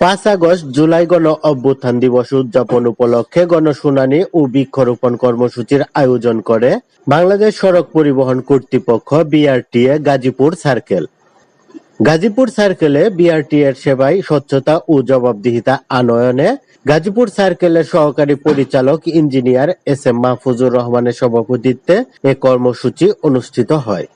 পাঁচ আগস্ট জুলাই গণ অভ্যুত্থান দিবস উদযাপন উপলক্ষে গণশুনানি ও বৃক্ষরোপণ কর্মসূচির আয়োজন করে বাংলাদেশ সড়ক পরিবহন কর্তৃপক্ষ বিআরটিএ গাজীপুর সার্কেল। গাজীপুর সার্কেলে বিআরটি এর সেবায় স্বচ্ছতা ও জবাবদিহিতা আনয়নে গাজীপুর সার্কেলের সহকারী পরিচালক ইঞ্জিনিয়ার এস এম মাহফুজুর রহমানের সভাপতিত্বে এ কর্মসূচি অনুষ্ঠিত হয়।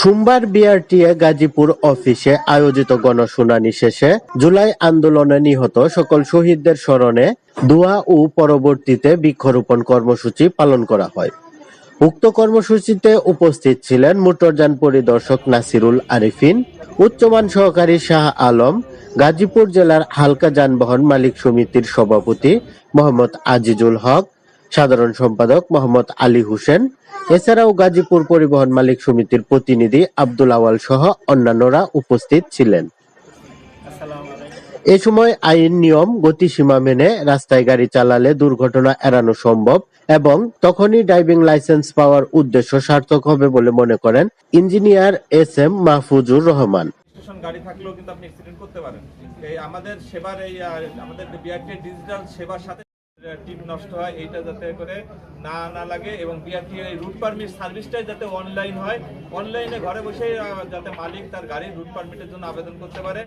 সোমবার বিআরটিএ গাজীপুর অফিসে আয়োজিত গণশুনানি শেষে জুলাই আন্দোলনে নিহত সকল শহীদদের স্মরণে দোয়া ও পরবর্তীতে বৃক্ষরোপণ কর্মসূচি পালন করা হয়। উক্ত কর্মসূচিতে উপস্থিত ছিলেন মোটরযান পরিদর্শক নাসিরুল আরিফিন, উচ্চমান সহকারী শাহ আলম, গাজীপুর জেলার হালকা যানবাহন মালিক সমিতির সভাপতি মোহাম্মদ আজিজুল হক সাধারণ সম্পাদক মোহাম্মদ আলী হোসেন, এছাড়াও গাজীপুর পরিবহন মালিক সমিতির প্রতিনিধি আব্দুল আওয়াল সহ অন্যান্যরা উপস্থিত ছিলেন। এ সময় আইন নিয়ম গতিসীমা মেনে রাস্তায় গাড়ি চালালে দুর্ঘটনা এড়ানো সম্ভব এবং তখনই ড্রাইভিং লাইসেন্স পাওয়ার উদ্দেশ্য সার্থক হবে বলে মনে করেন engineer S M Mahfuzur Rahman. গাড়ি থাকলেও কিন্তু আপনি করতে পারেন। আমাদের সেবার এই আমাদের ডিজিটাল সেবার সাথে টিম নষ্ট হয়, এইটা যাতে করে না না লাগে এবং বিআরটি এই রুট পারমিট সার্ভিসটাই যাতে অনলাইন হয়। অনলাইনে ঘরে বসেই যাতে মালিক তার গাড়ির রুট পারমিটের জন্য আবেদন করতে পারে।